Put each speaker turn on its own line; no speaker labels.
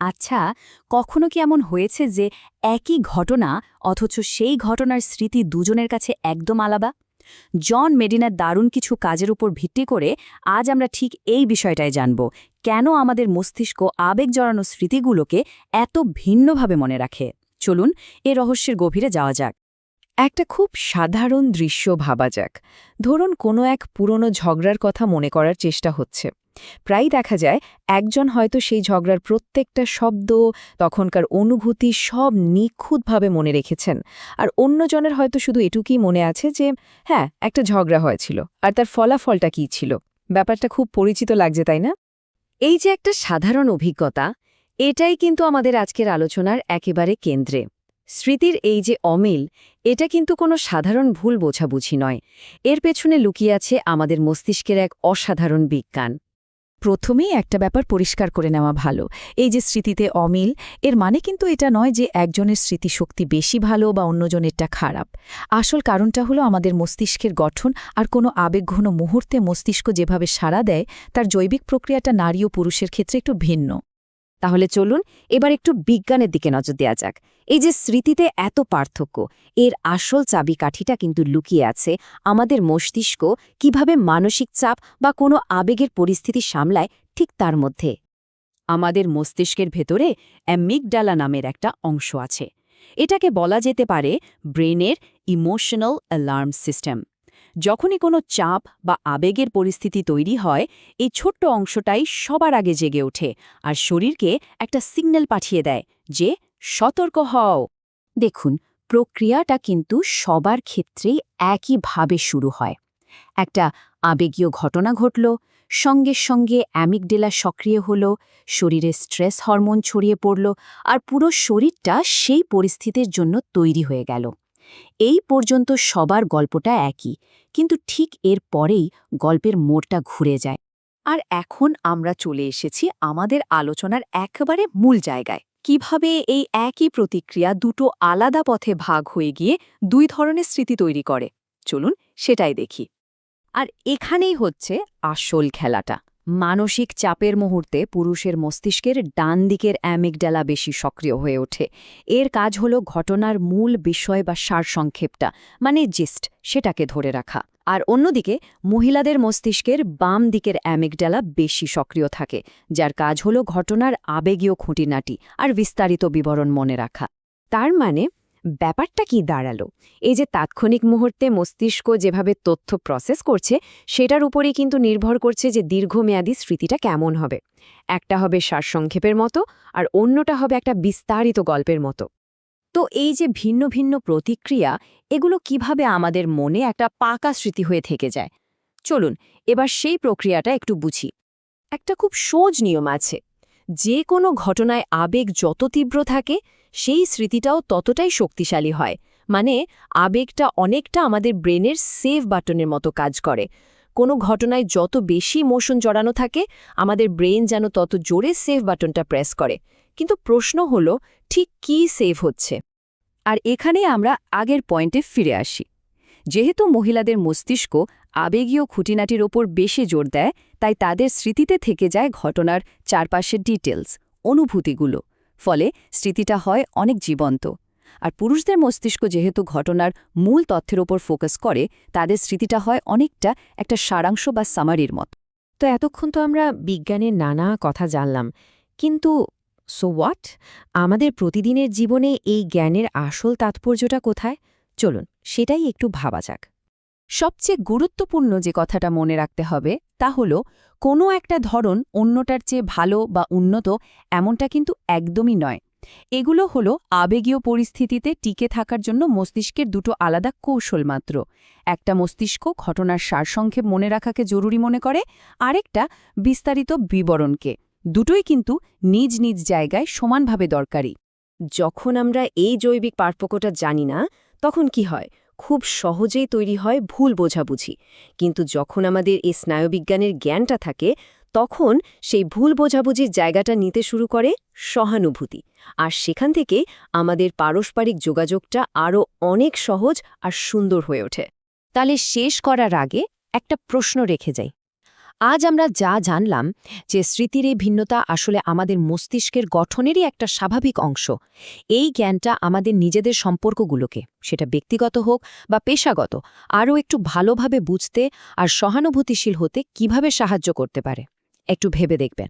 আচ্ছা কখনো কি এমন হয়েছে যে একই ঘটনা অথচ সেই ঘটনার স্মৃতি দুজনের কাছে একদম আলাদা? জন মেডিনার দারুণ কিছু কাজের উপর ভিত্তি করে আজ আমরা ঠিক এই বিষয়টাই জানব, কেন আমাদের মস্তিষ্ক আবেগ জড়ানো স্মৃতিগুলোকে এত ভিন্নভাবে মনে রাখে? চলুন এ রহস্যের গভীরে যাওয়া যাক।
একটা খুব সাধারণ দৃশ্য ভাবা যাক। ধরুন কোনো এক পুরনো ঝগড়ার কথা মনে করার চেষ্টা হচ্ছে। প্রায়ই দেখা যায়, একজন হয়তো সেই ঝগড়ার প্রত্যেকটা শব্দ, তখনকার অনুভূতি সব নিখুঁতভাবে মনে রেখেছেন। আর অন্যজনের হয়তো শুধু এটুকুই মনে আছে যে হ্যাঁ একটা ঝগড়া হয়েছিল। আর তার ফলাফলটা কী ছিল? ব্যাপারটা খুব পরিচিত লাগছে, তাই না?
এই যে একটা সাধারণ অভিজ্ঞতা, এটাই কিন্তু আমাদের আজকের আলোচনার একেবারে কেন্দ্রে। স্মৃতির এই যে অমিল, এটা কিন্তু কোনো সাধারণ ভুল বোঝাবুঝি নয়। এর পেছনে লুকিয়ে আছে আমাদের মস্তিষ্কের এক অসাধারণ বিজ্ঞান।
প্রথমেই একটা ব্যাপার পরিষ্কার করে নেওয়া ভালো। এই যে স্মৃতিতে অমিল, এর মানে কিন্তু এটা নয় যে একজনের স্মৃতিশক্তি বেশি ভালো বা অন্যজনেরটা খারাপ। আসল কারণটা হলো আমাদের মস্তিষ্কের গঠন আর কোনো আবেগঘন মুহূর্তে মস্তিষ্ক যেভাবে সাড়া দেয়, তার জৈবিক প্রক্রিয়াটা নারী ও পুরুষের ক্ষেত্রে একটু ভিন্ন।
তাহলে চলুন এবার একটু বিজ্ঞানের দিকে নজর দেওয়া যাক। এই যে স্মৃতিতে এত পার্থক্য, এর আসল চাবিকাঠিটা কিন্তু লুকিয়ে আছে আমাদের মস্তিষ্ক কীভাবে মানসিক চাপ বা কোনো আবেগের পরিস্থিতি সামলায় ঠিক তার মধ্যে। আমাদের মস্তিষ্কের ভেতরে অ্যামিগডালা নামের একটা অংশ আছে। এটাকে বলা যেতে পারে ব্রেনের ইমোশনাল অ্যালার্ম সিস্টেম। যখনই কোনো চাপ বা আবেগের পরিস্থিতি তৈরি হয়, এই ছোট্ট অংশটাই সবার আগে জেগে ওঠে আর শরীরকে একটা সিগন্যাল পাঠিয়ে দেয় যে, সতর্ক হও। দেখুন, প্রক্রিয়াটা কিন্তু সবার ক্ষেত্রেই একইভাবে শুরু হয়। একটা আবেগীয় ঘটনা ঘটল, সঙ্গে সঙ্গে অ্যামিকডেলা সক্রিয় হল, শরীরে স্ট্রেস হরমোন ছড়িয়ে পড়ল আর পুরো শরীরটা সেই পরিস্থিতির জন্য তৈরি হয়ে গেল। এই পর্যন্ত সবার গল্পটা একই কিন্তু ঠিক এর পরেই গল্পের মোড়টা ঘুরে যায়। আর এখন আমরা চলে এসেছি আমাদের আলোচনার একেবারে মূল জায়গায়। কীভাবে এই একই প্রতিক্রিয়া দুটো আলাদা পথে ভাগ হয়ে গিয়ে দুই ধরনের স্মৃতি তৈরি করে? চলুন সেটাই দেখি। আর এখানেই হচ্ছে আসল খেলাটা। মানসিক চাপের মুহূর্তে পুরুষের মস্তিষ্কের ডান দিকের অ্যামিগডালা বেশি সক্রিয় হয়ে ওঠে। এর কাজ হল ঘটনার মূল বিষয় বা সারসংক্ষেপটা মানে জিস্ট, সেটাকে ধরে রাখা। আর অন্যদিকে, মহিলাদের মস্তিষ্কের বাম দিকের অ্যামিগডালা বেশি সক্রিয় থাকে, যার কাজ হল ঘটনার আবেগীয় খুঁটিনাটি আর বিস্তারিত বিবরণ মনে রাখা। তার মানে ব্যাপারটা কি দাঁড়াল? এই যে তাৎক্ষণিক মুহূর্তে মস্তিষ্ক যেভাবে তথ্য প্রসেস করছে, সেটার উপরেই কিন্তু নির্ভর করছে যে দীর্ঘমেয়াদী স্মৃতিটা কেমন হবে। একটা হবে সারসংক্ষেপের মতো, আর অন্যটা হবে একটা বিস্তারিত গল্পের মতো। তো এই যে ভিন্ন ভিন্ন প্রতিক্রিয়া, এগুলো কীভাবে আমাদের মনে একটা পাকা স্মৃতি হয়ে থেকে যায়? চলুন, এবার সেই প্রক্রিয়াটা একটু বুঝি। একটা খুব সোজ নিয়ম আছে। যে কোনো ঘটনায় আবেগ যত তীব্র থাকে সেই স্মৃতিটাও ততটাই শক্তিশালী হয়। মানে আবেগটা অনেকটা আমাদের ব্রেনের সেভ বাটনের মতো কাজ করে। কোনো ঘটনায় যত বেশি মোশন জড়ানো থাকে, আমাদের ব্রেন যেন তত জোরে সেভ বাটনটা প্রেস করে। কিন্তু প্রশ্ন হলো, ঠিক কি সেভ হচ্ছে? আর এখানে আমরা আগের পয়েন্টে ফিরে আসি। যেহেতু মহিলাদের মস্তিষ্ক আবেগীয় খুঁটিনাটির ওপর বেশি জোর দেয়, তাই তাদের স্মৃতিতে থেকে যায় ঘটনার চারপাশের ডিটেলস অনুভূতিগুলো। ফলে স্মৃতিটা হয় অনেক জীবন্ত। আর পুরুষদের মস্তিষ্ক যেহেতু ঘটনার মূল তথ্যের ওপর ফোকাস করে, তাদের স্মৃতিটা হয় অনেকটা একটা সারাংশ বা সামারির মত।
তো এতক্ষণ তো আমরা বিজ্ঞানের নানা কথা জানলাম। কিন্তু সো হোয়াট আমাদের প্রতিদিনের জীবনে এই জ্ঞানের আসল তাৎপর্যটা কোথায়? চলুন, সেটাই একটু ভাবা যাক।
সবচেয়ে গুরুত্বপূর্ণ যে কথাটা মনে রাখতে হবে তা হল, কোনো একটা ধরন অন্যটার চেয়ে ভালো বা উন্নত এমনটা কিন্তু একদমই নয়। এগুলো হলো আবেগীয় পরিস্থিতিতে টিকে থাকার জন্য মস্তিষ্কের দুটো আলাদা কৌশল মাত্র। একটা মস্তিষ্ক ঘটনার সারসংক্ষেপ মনে রাখাকে জরুরি মনে করে, আরেকটা বিস্তারিত বিবরণকে। দুটোই কিন্তু নিজ নিজ জায়গায় সমানভাবে দরকারি। যখন আমরা এই জৈবিক পার্থক্যটা জানি না, তখন কি হয়? খুব সহজেই তৈরি হয় ভুল বোঝাবুঝি। কিন্তু যখন আমাদের এই স্নায়ুবিজ্ঞানের জ্ঞানটা থাকে, তখন সেই ভুল বোঝাবুঝির জায়গাটা নিতে শুরু করে সহানুভূতি। আর সেখান থেকে আমাদের পারস্পরিক যোগাযোগটা আরও অনেক সহজ আর সুন্দর হয়ে ওঠে। তাহলে শেষ করার আগে একটা প্রশ্ন রেখে যাই। আজ আমরা যা জানলাম যে স্মৃতির এই ভিন্নতা আসলে আমাদের মস্তিষ্কের গঠনেরই একটা স্বাভাবিক অংশ। এই জ্ঞানটা আমাদের নিজেদের সম্পর্কগুলোকে, সেটা ব্যক্তিগত হোক বা পেশাগত, আরও একটু ভালোভাবে বুঝতে আর সহানুভূতিশীল হতে কীভাবে সাহায্য করতে পারে। একটু ভেবে দেখবেন।